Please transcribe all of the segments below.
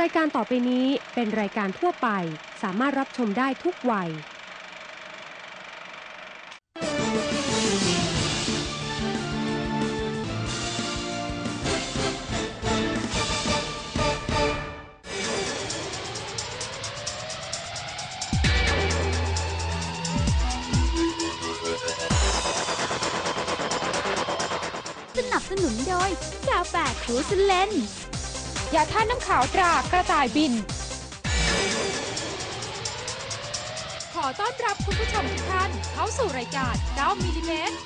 รายการต่อไปนี้เป็นรายการทั่วไป สามารถรับชมได้ทุกวัย สนับสนุนโดยกาแฟครูสเลน ยาท่าตุน้ำขาวตรากระต่ายบิน ขอต้อนรับคุณผู้ชมทุกท่านเข้าสู่รายการ 9มิลลิเมตร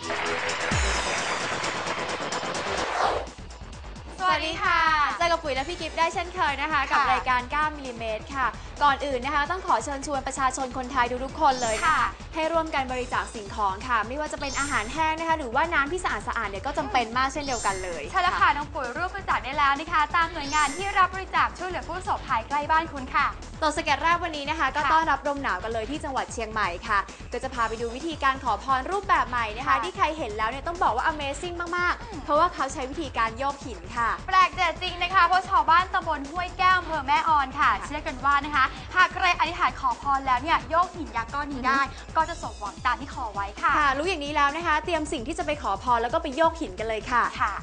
สวัสดีค่ะเจอกับปุ๋ยและพี่กิฟต์ได้เช่นเคยนะคะ กับรายการ 9มิลลิเมตรค่ะ ก่อนอื่นนะคะ ต้องขอเชิญชวนประชาชนคนไทยทุกๆคนเลยนะคะให้ร่วมกันบริจาคสิ่งของค่ะ ไม่ว่าจะเป็นอาหารแห้งนะคะ หรือว่าน้ำที่สะอาดสะอาดเนี่ยก็จำเป็นมากเช่นเดียวกันเลยใช่แล้วค่ะน้องปุ๋ยร่วมบริจาคได้แล้วนะคะ ตามหน่วยงานที่รับบริจาคช่วยเหลือผู้ประสบภัยใกล้บ้านคุณค่ะ ตัวสเก็ตแรกวันนี้นะคะ ก็ค่ะต้อนรับลมหนาวกันเลยที่จังหวัดเชียงใหม่ค่ะ ก็จะพาไปดูวิธีการขอพรรูปแบบใหม่นะคะค่ะที่ใครเห็นแล้วเนี่ยต้องบอกว่า Amazing มาก ๆ เพราะว่าเขาใช้วิธีการโยกหินค่ะ แปลกแต่จริงนะคะ เพราะชาวบ้านตำบลห้วยแก้วอำเภอแม่ออนค่ะ เชื่อกันว่านะคะ หากใครอธิษฐานขอพรแล้วเนี่ยโยกหินยักษ์ก้อนนี้ได้ ก็จะสมหวังตามที่ขอไว้ค่ะค่ะรู้อย่างนี้แล้วนะคะ เตรียมสิ่งที่จะไปขอพรแล้วก็ไปโยกหินกันเลยค่ะค่ะ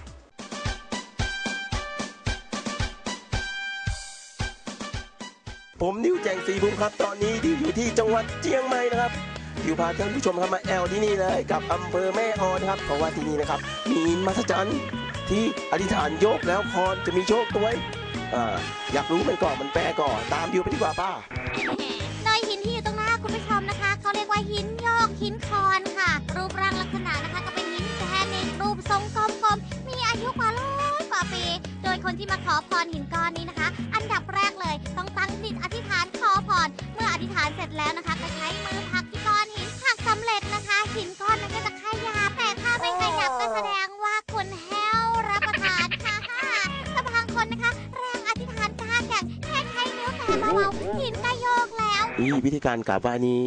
ผมนิวแจงสีภูมิครับ ตอนนี้ดิวอยู่ที่จังหวัดเชียงใหม่นะครับดิวพาท่านผู้ชมครับมาแอลที่นี่เลยกับอำเภอแม่ออนครับเพราะว่าที่นี่นะครับ มีหินมหัศจรรย์ที่อธิษฐานโยกแล้วพรจะมีโชคด้วยอ่าอยากรู้มันก่อนมันแปลก่อนตามดิวไปดีกว่าป้าโดยหินที่อยู่ตรงหน้าคุณผู้ชมนะคะเขาเรียกว่าหินโยกหินคอนค่ะ รูปร่างลักษณะนะคะ ก็เป็นหินแกรนิตรูปทรงกลมๆมีอายุกว่าร้อยกว่าปี โดยคนที่มาขอพรหินก้อน จิตอธิษฐานขอพรเมื่ออธิษฐานเสร็จแล้วนะคะ ก็ใช้มือผลักที่ก้อนหินหากสำเร็จนะคะ หินก้อนนั้นก็จะขยับแต่ถ้าไม่ขยับก็แสดงว่าคุณแห้วรับประทานค่ะแต่บางคนนะคะ แรงอธิษฐานกล้าแข็งแค่ใช้นิ้วแตะเบาๆหินก็โยกแล้วอีวิธีการกราบไหว้นี้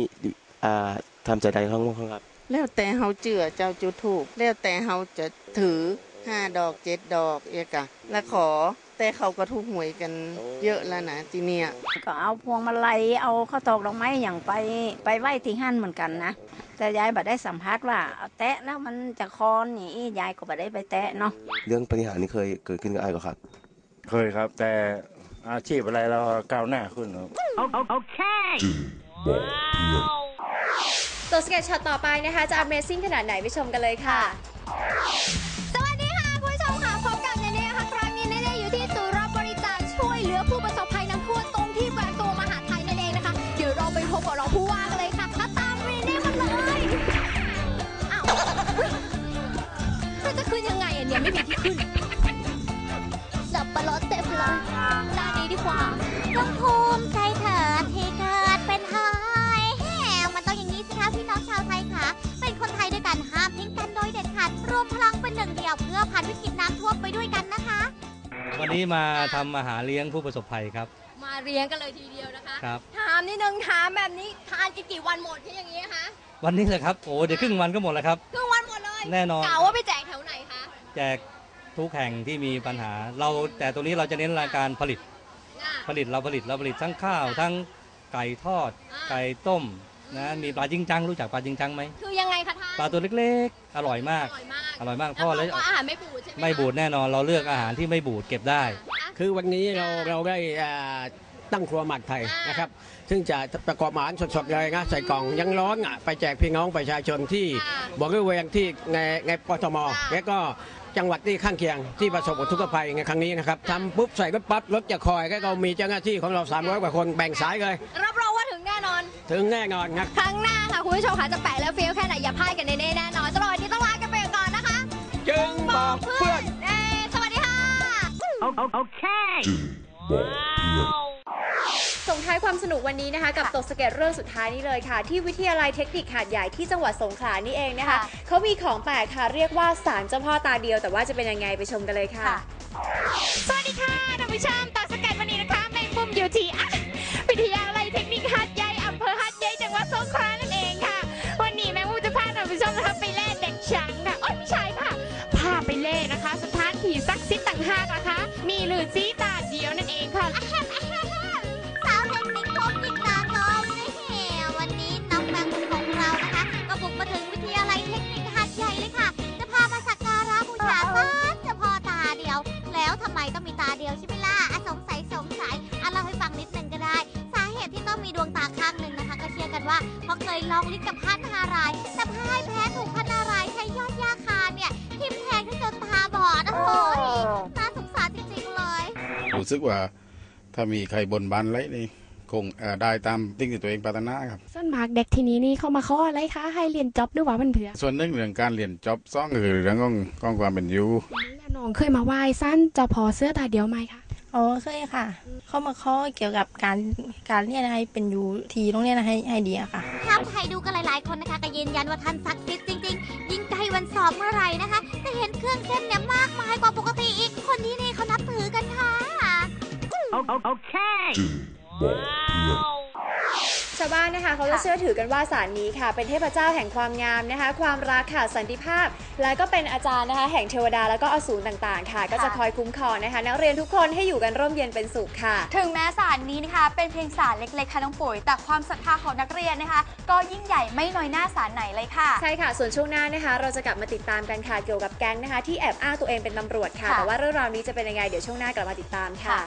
อ่าทำใจใดข้างบ้างครับ แล้วแต่เฮาเจือเจ้าจุดถูกแล้วแต่เฮาจะถือห้าดอกเจ็ดดอกเอกะแล้วขอ แต่เขาก็ถูกหวยกันเยอะแล้วนะทีเนี้ยก็เอาพวงมาลัยเอาข้าวตอกดอกไม้อย่างไปไปไหว้ที่หั่นเหมือนกันนะแต่ยายบัดได้สัมภาษณ์ว่าเอาแตะแล้วมันจะคอนนี่ยายก็บัดได้ไปแตะเนาะเรื่องปฏิหารย์นี่เคยเกิดขึ้นกับไอ้ายก็ครับ เคยครับ แต่อาชีพอะไรเราก้าวหน้าขึ้นครับตัวสเก็ตช็อตต่อไปนะคะ จะ Amazing ขนาดไหนไปชมกันเลยค่ะ ยวเราไปพบกับรองผู้ว่ากันเลยค่ะถ้าตามเนเน่มาเลยอ้าวเฮ้ยเราจะขึ้นยังไงอะเนี่ยไม่มีที่ขึ้นสับปะรดเต็มเลยด้านนี้ดีกว่าต้องภูมิใจเถิดที่เกิดเป็นไทยแหมมันต้องอย่างนี้สิคะพี่น้องชาวไทยค่ะ เป็นคนไทยด้วยกันห้ามทิ้งกันโดยเด็ดขาดรวมพลังเป็นหนึ่งเดียวเพื่อผ่านวิกฤตน้ำท่วมไปด้วยกันนะคะ วันนี้มาทำอาหารเลี้ยงผู้ประสบภัยครับ เรียงกันเลยทีเดียวนะคะครับ ถามนิดนึงถามแบบนี้ทานกันกี่วันหมดที่อย่างนี้คะวันนี้เลยครับโอ้เดี๋ยวครึ่งวันก็หมดแล้วครับ ครึ่งวันหมดเลยแน่นอนกล่าวว่าไปแจกแถวไหนคะแจกทุกแห่งที่มีปัญหา เราแต่ตรงนี้เราจะเน้นรายการผลิตอะ ผลิตเราผลิตเราผลิตทั้งข้าว ทั้งไก่ทอด อ่า ไก่ต้มนะมีปลาจิงจังรู้จักปลาจิงจังไหมคือยังไงคะท่านปลาตัวเล็กๆ อร่อยมาก อร่อยมากอร่อยมากแล้วพ่อบอกแล้วว่าอาหารไม่บูดใช่ไหมไม่บูดแน่นอนเราเลือกอาหารที่ไม่บูดเก็บได้ คือวันนี้เราเราได้อ่า ตั้งครัวหมักไทยนะครับ ซึ่งจะประกอบอาหารสดๆเลยนะใส่กล่องยังร้อนอะไปแจกพี่น้องประชาชนที่บริเวณที่ในในปทมและก็จังหวัดที่ข้างเคียงที่ประสบอุทกภัยในครั้งนี้นะครับทำปุ๊บใส่รถปั๊บรถจะคอยก็เรามีเจ้าหน้าที่ของเรา 300 กว่าคนแบ่งสายเลยรับรองว่าถึงแน่นอน ถึงแน่นอนครับครั้งหน้าค่ะคุณผู้ชมค่ะจะแปะแล้วฟีลแค่ไหนอย่าพลาดกันเน่ๆแน่นอนสำหรับวันนี้ต้องลากันไปก่อนนะคะจึงบอกเพื่อนเอ้ยสวัสดีค่ะ ส่งท้ายความสนุกวันนี้นะคะ กับตกสเก็ตเรื่องสุดท้ายนี้เลยค่ะ ที่วิทยาลัยเทคนิคหาดใหญ่ที่จังหวัดสงขลานี่เองนะคะ ค่ะ เขามีของแปลกค่ะเรียกว่าสารเจ้าพ่อตาเดียว แต่ว่าจะเป็นยังไงไปชมกันเลยค่ะ สวัสดีค่ะท่านผู้ชมตอนสกัดวันนี้นะคะแมงมุมอยู่ที่อะวิทยาลัยเทคนิคหาดใหญ่อำเภอหาดใหญ่จังหวัดสงขลานั่นเองค่ะ วันนี้แมงมุมจะพาท่านผู้ชมนะคะไปแล่เด็กช้างค่ะโอ๊ยไม่ใช่ค่ะพาไปเล่นะคะ สถานที่ศักดิ์สิทธิ์ต่างหากนะคะ มีลือซีตาเดียวนั่นเองค่ะอ งลิ้นกับพันนารายณ์แต่พ่ายแพ้ถูกพันนารายณ์ใช้ยอดยาคาเนี่ยทิ่มแทงที่จนตาบอดโอ้ยน่าสงสารจริงๆเลยรู้สึกว่าถ้ามีใครบนบานไรนี่คงเอ่อได้ตามสิ่งที่ตัวเองปรารถนาครับส่วนมากเด็กทีนี้นี่เขามาขออะไรคะให้เรียนจบหรือว่ามันเผื่อส่วนหนึ่งเรื่องการเรียนจบซ่องก็คือเรื่องของของความเป็นอยู่แล้วน้องเคยมาไหว้สั้นเจะพอเสื้อตาเดียวไหมคะอ๋อเคยค่ะ เข้ามาข้อเกี่ยวกับการการเรียนให้เป็นอยู่ทีโรงเรียนให้ให้ดีอะค่ะ ถ้าใครดูกันหลาย ๆ คนนะคะก็ยืนยันว่าท่านศักดิ์สิทธิ์จริง ๆ ยิ่งใกล้วันสอบเมื่อไหร่นะคะ จะเห็นเครื่องเส้นเนี่ยมากมายกว่าปกติอีก คนที่นี่เขานับถือกันค่ะ โอเค ชาวบ้านนะคะเขาจะเชื่อถือกันว่าสารนี้ค่ะ เป็นเทพเจ้าแห่งความงามนะคะ ความรักค่ะสันติภาพ และก็เป็นอาจารย์นะคะ แห่งเทวดาแล้วก็อสูรต่างๆ ค่ะ ก็จะคอยคุ้มครองนะคะ นักเรียนทุกคนให้อยู่กันร่มเย็นเป็นสุขค่ะ ถึงแม้สารนี้นะคะ เป็นเพียงสารเล็กๆค่ะน้องปุ๋ยแต่ความศรัทธาของนักเรียนนะคะ ก็ยิ่งใหญ่ไม่น้อยหน้าสารไหนเลยค่ะ ใช่ค่ะ ส่วนช่วงหน้านะคะ เราจะกลับมาติดตามกันค่ะเกี่ยวกับแก๊งนะคะ ที่แอบอ้างตัวเองเป็นตำรวจค่ะค่ะแต่ว่าเรื่องราวนี้จะเป็นยังไงเดี๋ยวช่วงหน้ากลับมาติดตามค่ะ